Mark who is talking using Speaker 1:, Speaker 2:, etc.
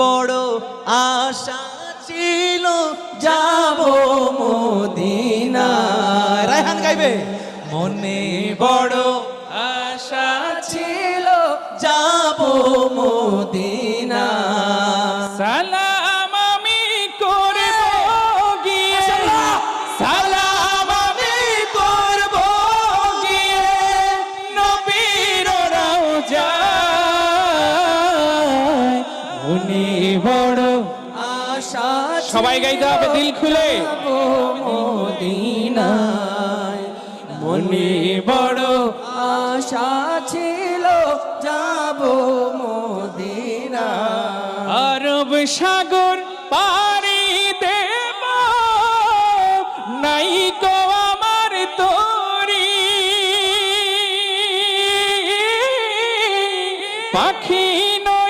Speaker 1: বড় আশা ছিল যাব মদিনা রায়হান গাইবে। মনে বড় আশা ছিল যাব মদিনা
Speaker 2: মনে বড়
Speaker 1: আশা
Speaker 2: সবাই গাইতে হবে দিল খুলে।
Speaker 1: মদিনায়। মনে বড় আশা ছিল যাব মদিনা
Speaker 2: আরব সাগর পারি দেব নাই কো আমার তোরি। পাখি না